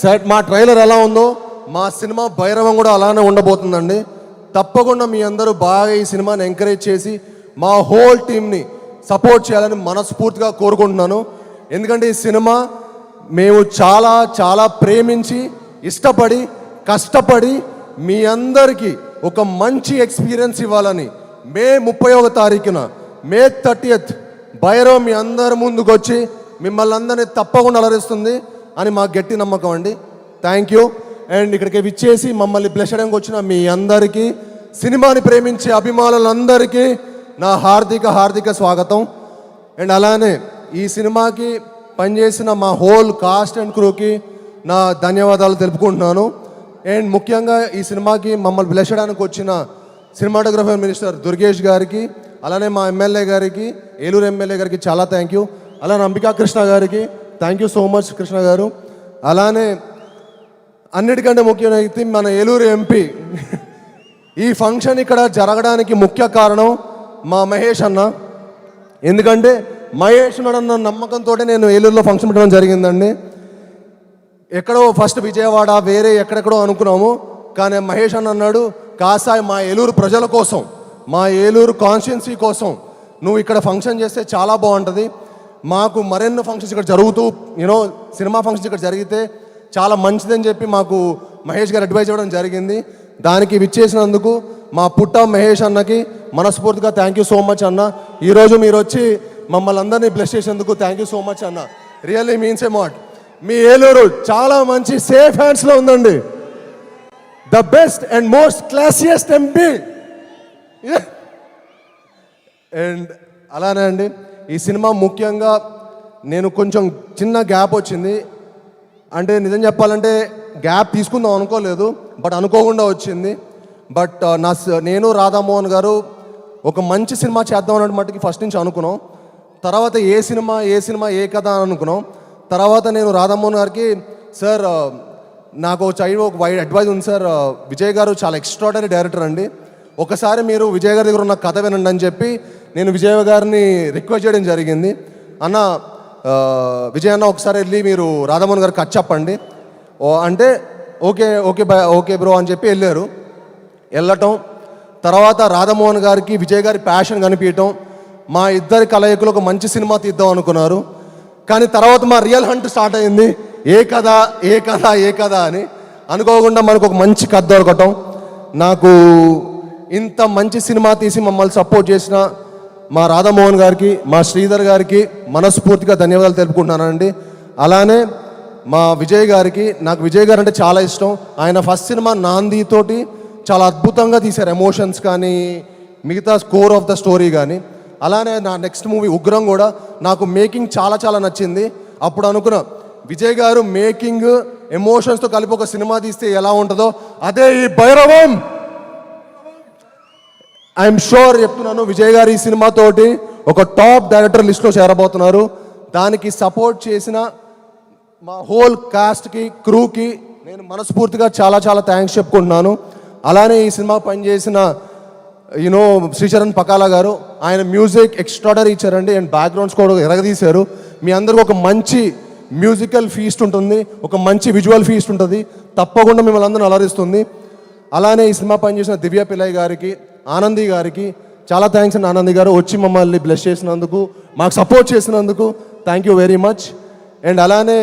Sir మా trailer ఎలా ఉందో మా సినిమా భైరవం కూడా అలానే ఉండబోతుందండి. తప్పకుండా మీ అందరూ బాగా ఈ సినిమాని ఎంకరేజ్ చేసి మా హోల్ టీమ్ని సపోర్ట్ చేయాలని మనస్ఫూర్తిగా కోరుకుంటున్నాను. ఎందుకంటే ఈ సినిమా మేము చాలా చాలా ప్రేమించి ఇష్టపడి కష్టపడి మీ అందరికీ ఒక మంచి ఎక్స్పీరియన్స్ ఇవ్వాలని మే ముప్పై ఒక తారీఖున మే థర్టీయత్ భైరవ్ మీ అందరి ముందుకు వచ్చి మిమ్మల్ని అందరినీ తప్పకుండా అలరిస్తుంది. అని మా గట్టి నమ్మకం అండి. థ్యాంక్ యూ అండ్ ఇక్కడికి విచ్చేసి మమ్మల్ని బ్లెసడానికి వచ్చిన మీ అందరికీ సినిమాని ప్రేమించే అభిమానులందరికీ నా హార్దిక హార్దిక స్వాగతం. అండ్ అలానే ఈ సినిమాకి పనిచేసిన మా హోల్ కాస్ట్ అండ్ క్రూకి నా ధన్యవాదాలు తెలుపుకుంటున్నాను. అండ్ ముఖ్యంగా ఈ సినిమాకి మమ్మల్ని బ్లెస్ వచ్చిన సినిమాటోగ్రఫర్ మినిస్టర్ దుర్గేష్ గారికి అలానే మా ఎమ్మెల్యే గారికి ఏలూరు ఎమ్మెల్యే గారికి చాలా థ్యాంక్ యూ అలానే అంబికా కృష్ణ గారికి thank you so much Krishna garu. అలానే అన్నిటికంటే ముఖ్యమైన వ్యక్తి మన ఏలూరు ఎంపీ ఈ ఫంక్షన్ ఇక్కడ జరగడానికి ముఖ్య కారణం మా మహేష్ అన్న. ఎందుకంటే మహేష్ ఉన్నాడన్న నమ్మకంతో నేను ఏలూరులో ఫంక్షన్ పెట్టడం జరిగిందండి. ఎక్కడో ఫస్ట్ విజయవాడ వేరే ఎక్కడెక్కడో అనుకున్నాము. కానీ మహేష్ అన్న అన్నాడు కాసాయి మా ఏలూరు ప్రజల కోసం మా ఏలూరు కాన్స్టిట్యున్సీ కోసం నువ్వు ఇక్కడ ఫంక్షన్ చేస్తే చాలా బాగుంటుంది. మాకు మరెన్నో ఫంక్షన్స్ ఇక్కడ జరుగుతూ యూనో సినిమా ఫంక్షన్స్ ఇక్కడ జరిగితే చాలా మంచిదని చెప్పి మాకు మహేష్ గారు అడ్వైజ్ ఇవ్వడం జరిగింది. దానికి విచ్చేసినందుకు మా పుట్ట మహేష్ అన్నకి మనస్ఫూర్తిగా థ్యాంక్ యూ సో మచ్ అన్న. ఈరోజు మీరు వచ్చి మమ్మల్ని అందరినీ బ్లెస్ చేసేందుకు థ్యాంక్ యూ సో మచ్ అన్న. రియల్లీ మీన్స్ ఏ మాట్ మీ ఏలూరు చాలా మంచి సేఫ్ హ్యాండ్స్లో ఉందండి. The best and most classiest MP and అలానే అండి ఈ సినిమా ముఖ్యంగా నేను కొంచెం చిన్న గ్యాప్ వచ్చింది. అంటే నిజం చెప్పాలంటే గ్యాప్ తీసుకుందాం అనుకోలేదు బట్ అనుకోకుండా వచ్చింది. బట్ నా స- నేను రాధామోహన్ గారు ఒక మంచి సినిమా చేద్దాం అన్నట్టు మట్టుకి ఫస్ట్ నుంచి అనుకున్నాం. తర్వాత ఏ సినిమా ఏ సినిమా ఏ కథ అని అనుకున్నాం. తర్వాత నేను రాధామోహన్ గారికి సార్ నాకు ఒక చైల్డ్ ఒక వైడ్ అడ్వైజ్ ఉంది సార్. విజయ్ గారు చాలా ఎక్స్ట్రాడనరీ డైరెక్టర్ అండి. ఒకసారి మీరు విజయ్ గారి దగ్గర ఉన్న కథ వినండి అని చెప్పి నేను విజయ్ గారిని రిక్వెస్ట్ చేయడం జరిగింది. అన్న విజయ్ అన్న ఒకసారి వెళ్ళి మీరు రాధామోహన్ గారికి కథ చెప్పండి. ఓ అంటే okay okay bye okay bro అని చెప్పి వెళ్ళారు. వెళ్ళటం తర్వాత రాధామోహన్ గారికి విజయ్ గారి ప్యాషన్ కనిపించటం మా ఇద్దరి కలయికలు ఒక మంచి సినిమా తీద్దాం అనుకున్నారు. కానీ తర్వాత మా రియల్ హంట్ స్టార్ట్ అయింది. ఏ కథ ఏ కథ ఏ కథ అని అనుకోకుండా మనకు ఒక మంచి కథ దొరకటం. నాకు ఇంత మంచి సినిమా తీసి మమ్మల్ని సపోర్ట్ చేసిన మా రాధామోహన్ గారికి మా శ్రీధర్ గారికి మనస్ఫూర్తిగా ధన్యవాదాలు తెలుపుకుంటున్నానండి. అలానే మా విజయ్ గారికి నాకు విజయ్ గారు అంటే చాలా ఇష్టం. ఆయన ఫస్ట్ సినిమా నాందితోటి చాలా అద్భుతంగా తీశారు ఎమోషన్స్ కానీ మిగతా స్కోర్ ఆఫ్ ద స్టోరీ కానీ. అలానే నా నెక్స్ట్ మూవీ ఉగ్రం కూడా నాకు మేకింగ్ చాలా చాలా నచ్చింది. అప్పుడు అనుకున్నా విజయ్ గారు మేకింగ్ ఎమోషన్స్తో కలిపి ఒక సినిమా తీస్తే ఎలా ఉంటుందో అదే ఈ భైరవం! ఐఎమ్ షూర్ చెప్తున్నాను విజయ్ గారు ఈ సినిమాతోటి ఒక టాప్ డైరెక్టర్ లిస్ట్లో చేరబోతున్నారు. దానికి సపోర్ట్ చేసిన మా హోల్ కాస్ట్కి క్రూకి నేను మనస్ఫూర్తిగా చాలా చాలా థ్యాంక్స్ చెప్పుకుంటున్నాను. అలానే ఈ సినిమా పనిచేసిన యూనో శ్రీచరణ్ పకాలా గారు ఆయన మ్యూజిక్ ఎక్స్ట్రాడర్ ఇచ్చారండి. అండ్ బ్యాక్గ్రౌండ్స్ కూడా ఎరగదీశారు. మీ అందరికి ఒక మంచి మ్యూజికల్ ఫీస్ట్ ఉంటుంది. ఒక మంచి విజువల్ ఫీస్ట్ ఉంటుంది. తప్పకుండా మిమ్మల్ని అందరూ అలరిస్తుంది. అలానే ఈ సినిమా పనిచేసిన దివ్య పిల్లయ్య గారికి ఆనంది గారికి చాలా థ్యాంక్స్ అండి ఆనంది గారు. వచ్చి మమ్మల్ని బ్లెస్ చేసినందుకు మాకు సపోర్ట్ చేసినందుకు thank you very much and అలానే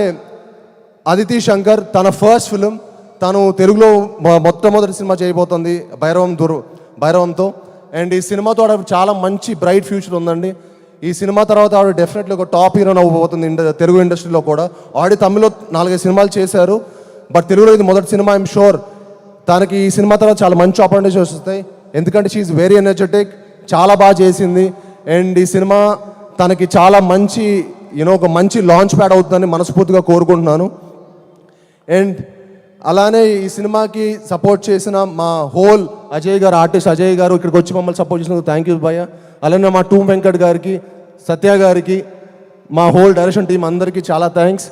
అదితి శంకర్ తన ఫస్ట్ ఫిలిం తను తెలుగులో మొట్టమొదటి సినిమా చేయబోతుంది భైరవం దుర్ భైరవంతో. అండ్ ఈ సినిమాతో ఆవిడ చాలా మంచి బ్రైట్ ఫ్యూచర్ ఉందండి. ఈ సినిమా తర్వాత ఆవిడ డెఫినెట్లీ ఒక టాప్ హీరోయిన్ అవ్వబోతుంది ఇండ తెలుగు ఇండస్ట్రీలో కూడా. ఆల్రెడీ తమిళ్ళో నాలుగైదు సినిమాలు చేశారు. బట్ తెలుగులో ఇది మొదటి సినిమా ఐఎమ్ షూర్ తనకి ఈ సినిమా తర్వాత చాలా మంచి ఆపర్చునిటీస్ వస్తాయి. ఎందుకంటే షీఈ్ వెరీ ఎనర్జెటిక్ చాలా బాగా చేసింది. అండ్ ఈ సినిమా తనకి చాలా మంచి యూనో ఒక మంచి లాంచ్ ప్యాడ్ అవుతుందని మనస్ఫూర్తిగా కోరుకుంటున్నాను. అండ్ అలానే ఈ సినిమాకి సపోర్ట్ చేసిన మా హోల్ అజయ్ గారు ఆర్టిస్ట్ అజయ్ గారు ఇక్కడికి వచ్చి మమ్మల్ని సపోర్ట్ చేసినందుకు థ్యాంక్ యూ భయ్య. అలానే మా టూమ్ వెంకట్ గారికి సత్య గారికి మా హోల్ డైరెక్షన్ టీం అందరికీ చాలా థ్యాంక్స్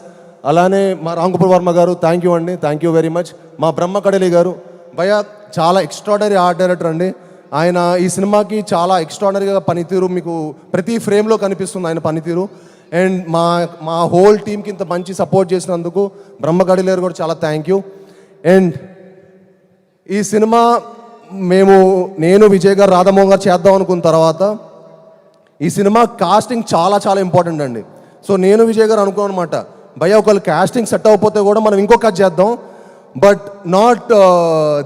అలానే మా రాంగోపాల్ వర్మ గారు థ్యాంక్ యూ అండి థ్యాంక్ యూ వెరీ మచ్ మా బ్రహ్మ కడలి గారు భయ్య చాలా ఎక్స్ట్రాడనరీ ఆర్ట్ డైరెక్టర్ అండి. ఆయన ఈ సినిమాకి చాలా ఎక్స్ట్రాడనరీగా పనితీరు మీకు ప్రతి ఫ్రేమ్లో కనిపిస్తుంది ఆయన పనితీరు. అండ్ మా మా హోల్ టీంకి ఇంత మంచి సపోర్ట్ చేసినందుకు బ్రహ్మగడిలేరు కూడా చాలా థ్యాంక్ యూ అండ్ ఈ సినిమా మేము నేను విజయ్ గారు రాధమోహన్ గారు చేద్దాం అనుకున్న తర్వాత ఈ సినిమా కాస్టింగ్ చాలా చాలా ఇంపార్టెంట్ అండి. సో నేను విజయ్ గారు అనుకున్నాను అనమాట భయ ఒకళ్ళు కాస్టింగ్ సెట్ అవ్వకపోతే కూడా మనం ఇంకో చేద్దాం. బట్ నాట్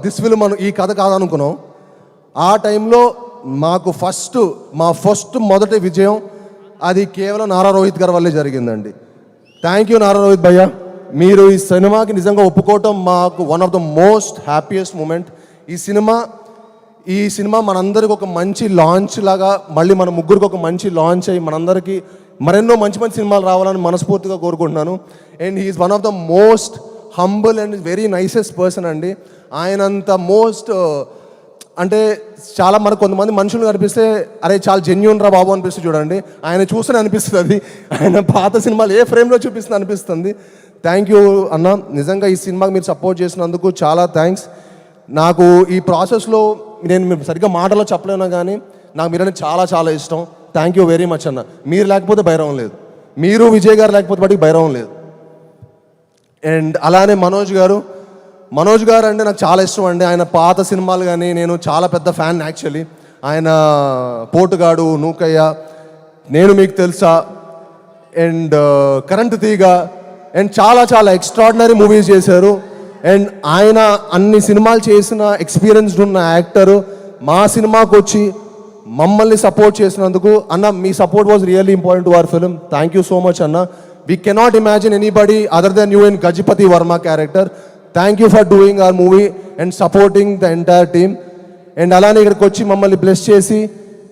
దిస్ విల్ మనం ఈ కథ కాదనుకున్నాం. ఆ టైంలో మాకు ఫస్ట్ మా ఫస్ట్ మొదటి విజయం అది కేవలం నారా రోహిత్ గారి వల్లే జరిగిందండి. థ్యాంక్ యూ నారా రోహిత్ భయ్య. మీరు ఈ సినిమాకి నిజంగా ఒప్పుకోవటం మాకు one of the most happiest moment ఈ సినిమా ఈ సినిమా మనందరికి ఒక మంచి లాంచ్ లాగా మళ్ళీ మన ముగ్గురికి ఒక మంచి లాంచ్ అయ్యి మనందరికీ మరెన్నో మంచి మంచి సినిమాలు రావాలని మనస్ఫూర్తిగా కోరుకుంటున్నాను. And he is one of the most humble and very nicest person అండి. ఆయనంత మోస్ట్ uh, అంటే చాలా మనకు కొంతమంది మనుషులు కనిపిస్తే అరే చాలా జెన్యున్ రా బాబు అనిపిస్తుంది చూడండి. ఆయన చూస్తూనే అనిపిస్తుంది. అది ఆయన పాత సినిమాలు ఏ ఫ్రేమ్లో చూపిస్తుంది అనిపిస్తుంది. థ్యాంక్ యూ అన్న. నిజంగా ఈ సినిమాకి మీరు సపోర్ట్ చేసినందుకు చాలా థ్యాంక్స్ నాకు ఈ ప్రాసెస్లో నేను మీరు సరిగ్గా మాటలో చెప్పలేను కానీ నాకు మీరంటే చాలా చాలా ఇష్టం. థ్యాంక్ యూ వెరీ మచ్ అన్న. మీరు లేకపోతే భైరవం లేదు. మీరు విజయ్ గారు లేకపోతే బట్టి భైరవం లేదు. అండ్ అలానే మనోజ్ గారు. మనోజ్ గారు అంటే నాకు చాలా ఇష్టం అండి. ఆయన పాత సినిమాలు కానీ నేను చాలా పెద్ద ఫ్యాన్ యాక్చువల్లీ. ఆయన పోటుగాడు నూకయ్య నేను మీకు తెలుసా? అండ్ కరెంట్ తీగ అండ్ చాలా చాలా ఎక్స్ట్రాడినరీ మూవీస్ చేశారు. అండ్ ఆయన అన్ని సినిమాలు చేసిన ఎక్స్పీరియన్స్డ్ ఉన్న యాక్టరు మా సినిమాకు వచ్చి మమ్మల్ని సపోర్ట్ చేసినందుకు అన్న మీ support was really important to our film thank you so much అన్న. We cannot imagine anybody other than you in Gajapati Varma character thank you for doing our movie and supporting the entire team and అలానే ఇక్కడికి వచ్చి మమ్మల్ని bless చేసి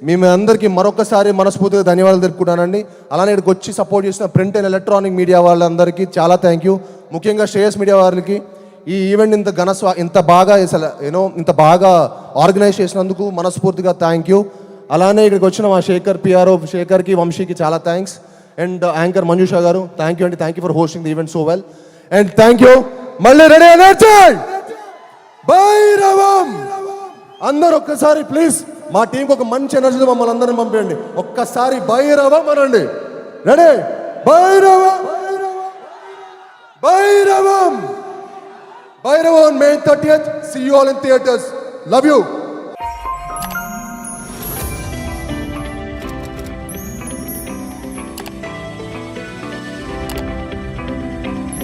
మేము అందరికీ మరొకసారి మనస్ఫూర్తిగా ధన్యవాదాలు తెలుపుకుంటానండి అలానే ఇక్కడికి వచ్చి సపోర్ట్ చేసిన ప్రింట్ అండ్ ఎలక్ట్రానిక్ మీడియా వాళ్ళందరికీ చాలా థ్యాంక్ యూ ముఖ్యంగా శ్రేయస్ మీడియా వారికి. ఈ ఈవెంట్ ఇంత ఘనస్వా ఇంత బాగా అసలు యూనో ఇంత బాగా ఆర్గనైజ్ చేసినందుకు మనస్ఫూర్తిగా థ్యాంక్ యూ అలానే ఇక్కడికి వచ్చిన మా శేఖర్ పిఆర్ఓ శేఖర్కి వంశీకి చాలా thanks and anchor Manjusha garu thank you అండి thank you for hosting the event so well and thank you మళ్ళీ రెడీ ఎనర్జీ భైరవం అందరు ఒక్కసారి ప్లీజ్ మా టీంకి ఒక మంచి ఎనర్జీతో మమ్మల్ని అందరిని పంపించండి ఒక్కసారి భైరవం అనండి. Ready Bhairavam Bhairavam Bhairavam May thirty see you all in theatres love you